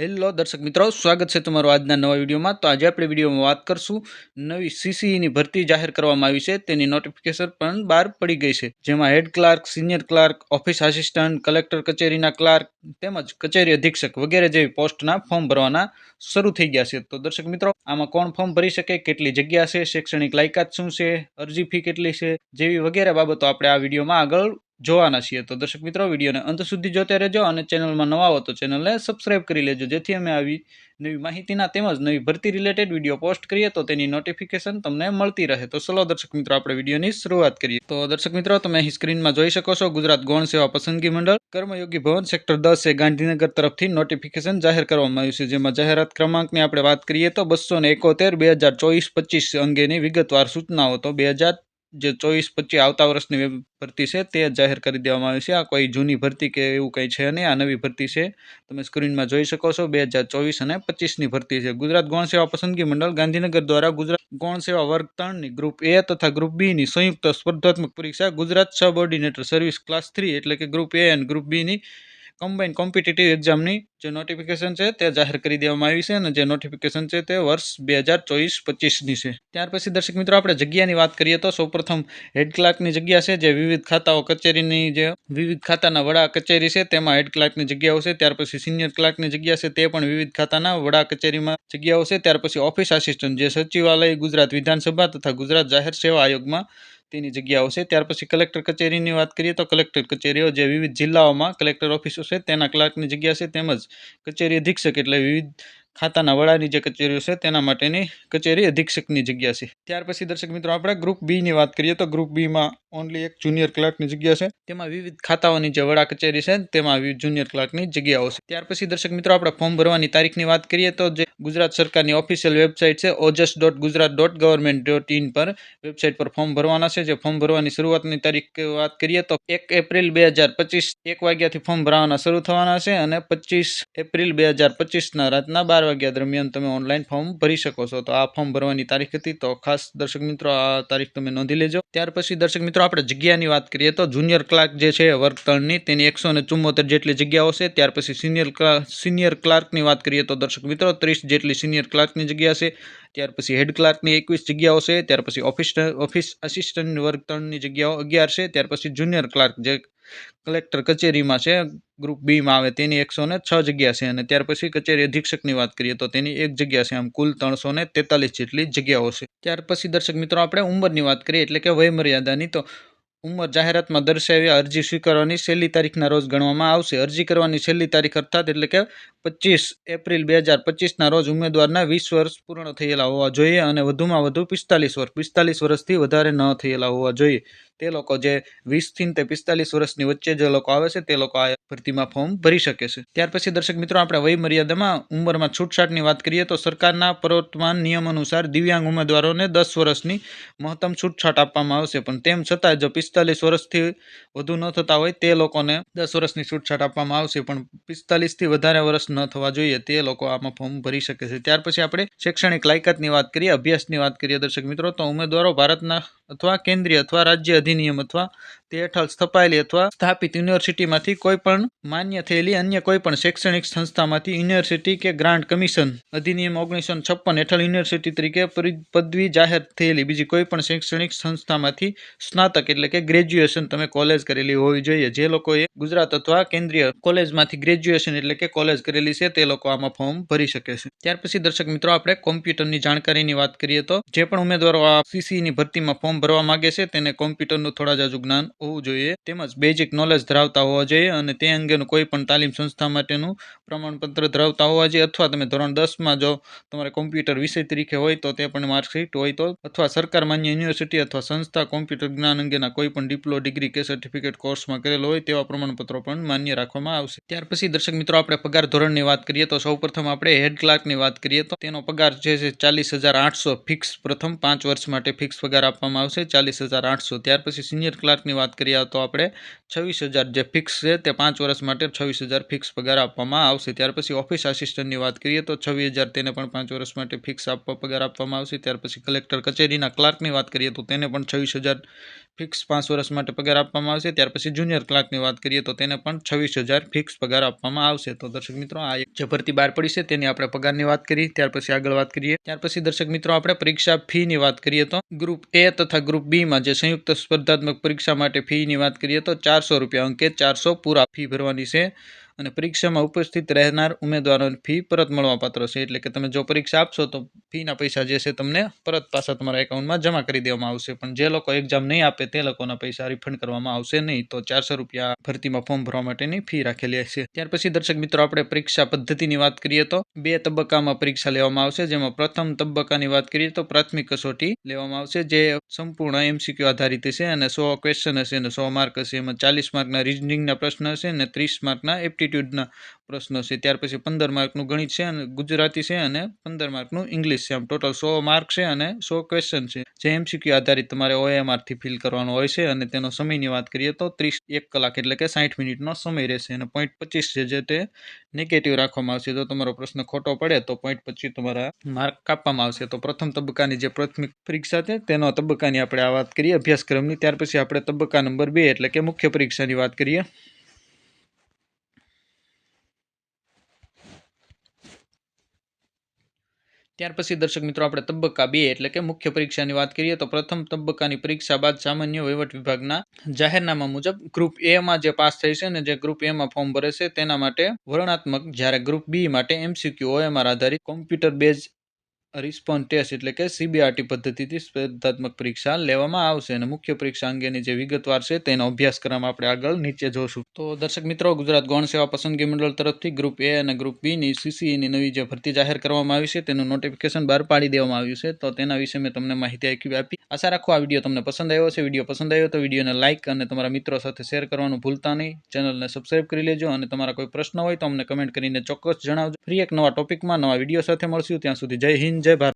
Hello દર્શક મિત્રો, સ્વાગત છે તમારું આજના નવા વિડીયોમાં. તો આજે આપણે વિડીયોમાં વાત કરશું નવી સીસીઈની ભરતી જાહેર કરવામાં આવી છે. તેની નોટિફિકેશન પણ બહાર પડી ગઈ છે. જેમાં head clerk senior clerk office assistant collector કચેરીના ક્લાર્ક તેમજ કચેરી અધિક્ષક વગેરે જેવી પોસ્ટના ફોર્મ ભરવાના શરૂ થઈ ગયા છે. તો દર્શક મિત્રો, આમાં કોણ ફોર્મ ભરી શકે, કેટલી જગ્યા છે, શૈક્ષણિક લાયકાત શું છે, અરજી ફી કેટલી છે, જેવી વગેરે બાબતો આપણે આ વિડીયોમાં આગળ જોવાના છીએ. તો દર્શક મિત્રો, વિડીયોને અંત સુધી જોતા રહેજો અને ચેનલમાં નવા હો ચેનલને સબસ્ક્રાઈબ કરી લેજો. જેથી અમે આવી નવી માહિતીના તેમજ નવી ભરતી રિલેટેડ વીડિયો પોસ્ટ કરીએ તો તેની નોટિફિકેશન તમને મળતી રહે. તો ચલો દર્શક મિત્રો, આપણે વિડીયોની શરૂઆત કરીએ. તો દર્શક મિત્રો, તમે અહીં સ્ક્રીનમાં જોઈ શકો છો ગુજરાત ગૌણ સેવા પસંદગી મંડળ. કર્મયોગી ભવન સેક્ટર દસ એ ગાંધીનગર તરફથી નોટિફિકેશન જાહેર કરવામાં આવ્યું છે. જેમાં જાહેરાત ક્રમાંકની આપણે વાત કરીએ તો બસો ને એકોતેર, બે હજાર ચોવીસ, પચીસ અંગેની વિગતવાર સૂચનાઓ. તો બે હજાર જે ચોવીસ પચીસ આવતા વર્ષની ભરતી છે તે જાહેર કરી દેવામાં આવી છે. આ કોઈ જૂની ભરતી કે એવું કંઈ છે નહીં. આ નવી ભરતી છે. તમે સ્ક્રીનમાં જોઈ શકો છો બે હજાર ચોવીસ અને પચીસની ભરતી છે. ગુજરાત ગૌણ સેવા પસંદગી મંડળ ગાંધીનગર દ્વારા ગુજરાત ગૌણ સેવા વર્ગ ત્રણની ગ્રુપ એ તથા ગ્રુપ બીની સંયુક્ત સ્પર્ધાત્મક પરીક્ષા Gujarat Subordinate Service class three એટલે કે ગ્રુપ એ અને ગ્રુપ બીની કમ્બાઇન કોમ્પિટિટિવ એક્ઝામની જે નોટિફિકેશન છે તે જાહેર કરી દેવામાં આવી છે અને જે નોટિફિકેશન છે તે વર્ષ બે હજાર ચોવીસ પચીસની છે. ત્યાર પછી દર્શક મિત્રો, આપણે જગ્યાની વાત કરીએ તો સૌપ્રથમ હેડ ક્લાર્કની જગ્યા છે, જે વિવિધ ખાતાઓ કચેરીની જે વિવિધ ખાતાના વડા કચેરી છે તેમાં હેડ ક્લાર્કની જગ્યાઓ છે. ત્યાર પછી સિનિયર ક્લાર્કની જગ્યા છે તે પણ વિવિધ ખાતાના વડા કચેરીમાં જગ્યાઓ છે. ત્યાર પછી ઓફિસ આસિસ્ટન્ટ જે સચિવાલય, ગુજરાત વિધાનસભા તથા ગુજરાત જાહેર સેવા આયોગમાં તેની જગ્યાઓ છે. ત્યાર પછી કલેક્ટર કચેરીની વાત કરીએ તો કલેક્ટર કચેરીઓ જે વિવિધ જિલ્લાઓમાં કલેક્ટર ઓફિસો છે તેના ક્લાર્કની જગ્યા છે તેમજ કચેરી અધિક્ષક એટલે વિવિધ ખાતાના વડાની જે કચેરીઓ છે તેના માટેની કચેરી અધિક્ષકની જગ્યા છે. ત્યાર પછી દર્શક મિત્રો, આપણે ગ્રુપ બીની વાત કરીએ તો ગ્રુપ બીમાં ઓનલી એક જુનિયર ક્લાર્કની જગ્યા છે. તેમાં વિવિધ ખાતાઓની જે વડા કચેરી છે, તેમાં વિવિધ જુનિયર ક્લાર્કની જગ્યાઓ છે. ત્યાર પછી દર્શક મિત્રો, આપણે ફોર્મ ભરવાની તારીખની વાત કરીએ તો જે ગુજરાત સરકારની ઓફિશિયલ વેબસાઇટ છે OJAS dot Gujarat dot government dot in પર વેબસાઇટ પર ફોર્મ ભરવાના છે. જે ફોર્મ ભરવાની શરૂઆતની તારીખ વાત કરીએ તો એક એપ્રિલ બે હજાર પચીસ, એક વાગ્યાથી ફોર્મ ભરવાના શરૂ થવાના છે અને પચીસ એપ્રિલ બે હજાર પચીસના રાતના બાર વાગ્યા દરમિયાન તમે ઓનલાઈન ફોર્મ ભરી શકો છો. તો આ ફોર્મ ભરવાની તારીખ હતી. તો ખાસ દર્શક મિત્રો, આ તારીખ તમે નોંધી લેજો. ત્યાર પછી દર્શક મિત્રો આપણે જગ્યાની વાત કરીએ તો જુનિયર ક્લાર્ક જે છે વર્ગ ત્રણની તેની એકસો જેટલી જગ્યાઓ છે. ત્યાર પછી સિનિયર સિનિયર ક્લાર્કની વાત કરીએ તો દર્શક મિત્રો, ત્રીસ જેટલી સિનિયર ક્લાર્કની જગ્યા છે. ત્યાર પછી હેડ ક્લાર્કની એકવીસ જગ્યાઓ છે. ત્યાર પછી ઓફિસ ઓફિસ આસિસ્ટન્ટ વર્ગ ત્રણની જગ્યાઓ અગિયાર છે. ત્યાર પછી જુનિયર ક્લાર્ક જે કલેક્ટર કચેરીમાં છે, ગ્રુપ બીમાં આવે તેની એકસો ને છ જગ્યા છે અને ત્યાર પછી કચેરી અધિક્ષકની વાત કરીએ તો તેની એક જગ્યા છે, આમ કુલ ત્રણસો ને તેતાલીસ જેટલી જગ્યાઓ છે. ત્યાર પછી દર્શક મિત્રો, આપણે ઉંમરની વાત કરીએ એટલે કે વયમર્યાદાની. તો ઉંમર જાહેરાતમાં દર્શાવ્યા અરજી સ્વીકારવાની છેલ્લી તારીખના રોજ ગણવામાં આવશે. અરજી કરવાની છેલ્લી તારીખ અર્થાત એટલે કે પચીસ એપ્રિલ બે હજાર પચીસના રોજ ઉમેદવારના વીસ વર્ષ પૂર્ણ થયેલા હોવા જોઈએ અને વધુમાં વધુ પિસ્તાલીસ વર્ષ પિસ્તાલીસ વર્ષથી વધારે ન થયેલા હોવા જોઈએ. તે લોકો જે વીસથી તે પિસ્તાલીસ વર્ષની વચ્ચે જે લોકો આવે છે તે લોકો આ ભરતીમાં ફોર્મ ભરી શકે છે. ત્યાર પછી દર્શક મિત્રો, આપણે વય મર્યાદામાં ઉંમરમાં છૂટછાટની વાત કરીએ તો સરકારના પ્રવર્તમાન નિયમ અનુસાર દિવ્યાંગ ઉમેદવારોને દસ વર્ષની મહત્તમ છૂટછાટ આપવામાં આવશે. પણ તેમ છતાં જો પિસ્તાલીસ વર્ષથી વધુ ન થતા હોય તે લોકોને દસ વર્ષની છૂટછાટ આપવામાં આવશે, પણ પિસ્તાલીસથી વધારે વર્ષ ન થવા જોઈએ તે લોકો આમાં ફોર્મ ભરી શકે છે. ત્યાર પછી આપણે શૈક્ષણિક લાયકાતની વાત કરીએ, અભ્યાસની વાત કરીએ દર્શક મિત્રો, તો ઉમેદવારો ભારતના અથવા કેન્દ્રીય અથવા રાજ્ય અધિનિયમ અથવા તે હેઠળ સ્થપાયેલી અથવા સ્થાપિત યુનિવર્સિટીમાંથી કોઈ પણ માન્ય થયેલી અન્ય કોઈ પણ શૈક્ષણિક સંસ્થામાંથી યુનિવર્સિટી કે ગ્રાન્ટ કમિશન અધિનિયમ ઓગણીસો છપ્પન હેઠળ યુનિવર્સિટી તરીકે પદવી જાહેર થયેલી બીજી કોઈ પણ શૈક્ષણિક સંસ્થામાંથી સ્નાતક એટલે કે ગ્રેજ્યુએશન તમે કોલેજ કરેલી હોવી જોઈએ, જે લોકોએ ગુજરાત અથવા કેન્દ્રીય કોલેજમાંથી ગ્રેજ્યુએશન એટલે કે કોલેજ કરેલી છે, તે લોકો આમાં ફોર્મ ભરી શકે છે. ત્યાર પછી દર્શક મિત્રો, આપણે કોમ્પ્યુટરની જાણકારીની વાત કરીએ તો, જે પણ ઉમેદવારો આ સીસીની ભરતીમાં ફોર્મ ભરવા માંગે છે, તેને કોમ્પ્યુટરનું થોડા જાજુ જ્ઞાન હોવું જોઈએ. તેમજ બેઝિક નોલેજ ધરાવતા હોવા જોઈએ અને તે અંગેનું કોઈ પણ તાલીમ સંસ્થા માટેનું પ્રમાણપત્ર ધરાવતા હોવા જોઈએ. અથવા તમે ધોરણ દસમાં જો તમારે કોમ્પ્યુટર વિષય તરીકે હોય તો તે પણ માર્કશીટ હોય તો, અથવા સરકાર માન્ય યુનિવર્સિટી અથવા સંસ્થા કોમ્પ્યુટર જ્ઞાન અંગેના કોઈ પણ ડિપ્લો ડિગ્રી કે સર્ટિફિકેટ કોર્સમાં કરેલો હોય તેવા પ્રમાણપત્રો પણ માન્ય રાખવામાં આવશે. ત્યાર પછી દર્શક મિત્રો, આપણે પગાર ધોરણની વાત કરીએ તો સૌપ્રથમ આપણે હેડ ક્લાર્કની વાત કરીએ તો તેનો પગાર જે છે ચાલીસ હજાર ફિક્સ પ્રથમ પાંચ વર્ષ માટે ફિક્સ પગાર આપવામાં આવશે ચાલીસ હજાર ત્યાર પછી સિનિયર ક્લાર્કની વાત કરીએ તો આપણે છવ્વીસ જે ફિક્સ છે તે પાંચ વર્ષ માટે છવ્વીસ ફિક્સ પગાર આપવામાં આવશે. ત્યાર પછી ઓફિસ આસિસ્ટન્ટની વાત કરીએ તો છવ્વીસ તેને પણ પાંચ વર્ષ માટે ફિક્સ આપવા, પગાર આપવામાં આવશે. ત્યાર પછી કલેક્ટર કચેરીના ક્લાર્કની વાત કરીએ તો તેને પણ છવ્વીસ ફિક્સ પાંચ વર્ષ માટે પગાર આપવામાં આવશે. ત્યાર પછી જુનિયર ક્લાર્કની વાત કરીએ તો તેને પણ છવ્વીસ હજાર ફિક્સ પગાર આપવામાં આવશે. તો દર્શક મિત્રો, આ જે ભરતી બહાર પડી છે. તેની આપણે પગારની વાત કરી. ત્યાર પછી આગળ વાત કરીએ. ત્યાર પછી દર્શક મિત્રો, આપણે પરીક્ષા ફીની વાત કરીએ તો ગ્રુપ એ તથા ગ્રુપ બીમાં જે સંયુક્ત સ્પર્ધાત્મક પરીક્ષા માટે ફીની વાત કરીએ તો ચારસો રૂપિયા અંકે ચારસો પૂરા ફી ભરવાની છે. અને પરીક્ષામાં ઉપસ્થિત રહેનાર ઉમેદવારોની ફી પરત મળવાપાત્ર છે. એટલે કે તમે જો પરીક્ષા આપશો તો ફીના પૈસા જે છે તમને પરત પાછા તમારા એકાઉન્ટમાં જમા કરી દેવામાં આવશે. પણ જે લોકો એક્ઝામ નહીં આપે તે લોકોના પૈસા રિફંડ કરવામાં આવશે નહીં. તો ચારસો રૂપિયા ભરતીમાં ફોર્મ ભરવા માટેની ફી રાખેલી છે ત્યાર પછી દર્શક મિત્રો, આપણે પરીક્ષા પદ્ધતિની વાત કરીએ તો બે તબક્કામાં પરીક્ષા લેવામાં આવશે. જેમાં પ્રથમ તબક્કાની વાત કરીએ તો પ્રાથમિક કસોટી લેવામાં આવશે, જે સંપૂર્ણ એમસીક્યુ આધારિત છે અને સો ક્વેશ્ચન હશે અને સો માર્ક હશે. એમાં ચાલીસ માર્કના રિઝનિંગના પ્રશ્ન હશે અને ત્રીસ માર્કના એપ્ટિટ્યૂડના પ્રશ્નો છે. ત્યાર પછી પંદર માર્કનું ગણિત છે અને ગુજરાતી છે અને પંદર માર્કનું ઇંગ્લિશ છે. આમ ટોટલ સો માર્ક છે અને સો ક્વેશ્ચન છે. જે એમસીક્યુ આધારિત તમારે ઓએમઆરથી ફિલ કરવાનો હોય છે અને તેનો સમયની વાત કરીએ તો ત્રીસ એક કલાક એટલે કે સાઠ મિનિટનો સમય રહેશે અને પોઈન્ટ પચીસ છે જે તે નેગેટિવ રાખવામાં આવશે. જો તમારો પ્રશ્ન ખોટો પડે તો પોઈન્ટ પચીસ તમારા માર્ક કાપવામાં આવશે. તો પ્રથમ તબક્કાની જે પ્રાથમિક પરીક્ષા છે તેનો તબક્કાની આપણે આ વાત કરીએ અભ્યાસક્રમની. ત્યાર પછી આપણે તબક્કા નંબર બે એટલે કે મુખ્ય પરીક્ષાની વાત કરીએ. ત્યાર પછી દર્શક મિત્રો, આપણે તબક્કા બે એટલે કે મુખ્ય પરીક્ષાની વાત કરીએ તો પ્રથમ તબક્કાની પરીક્ષા બાદ સામાન્ય વહીવટ વિભાગના જાહેરનામા મુજબ ગ્રુપ એમાં જે પાસ થઈ છે અને જે ગ્રુપ એમાં ફોર્મ ભરે છે, તેના માટે વર્ણાત્મક જ્યારે ગ્રુપ બી માટે એમસીક્યુ ઓએમઆર આધારિત કોમ્પ્યુટર બેઝ રિસ્પોન્સ ટેસ્ટ એટલે કે સીબીઆરટી પદ્ધતિથી સ્પર્ધાત્મક પરીક્ષા લેવામાં આવશે અને મુખ્ય પરીક્ષા અંગેની જે વિગતવાર છે તેનો અભ્યાસક્રમ આપણે આગળ નીચે જોશું. તો દર્શક મિત્રો, ગુજરાત ગૌણ સેવા પસંદગી મંડળ તરફથી ગ્રુપ એ અને ગ્રુપ બીની સીસીઈની નવી જે ભરતી જાહેર કરવામાં આવી છે તેનું નોટિફિકેશન બહાર પાડી દેવામાં આવ્યું છે. તો તેના વિશે મેં તમને માહિતી આપી આપી. આશા રાખો આ વીડિયો તમને પસંદ આવ્યો છે વીડિયો પસંદ આવ્યો તો વિડીયોને લાઇક અને તમારા મિત્રો સાથે શેર કરવાનું ભૂલતા નહીં. ચેનલને સબસ્ક્રાઇબ કરી લેજો અને તમારા કોઈ પ્રશ્ન હોય તો અમને કમેન્ટ કરીને ચોક્કસ જણાવજો. ફ્રી એક નવા ટોપિકમાં નવા વીડિયો સાથે મળશું. ત્યાં સુધી જય હિન્દ. જય ભારત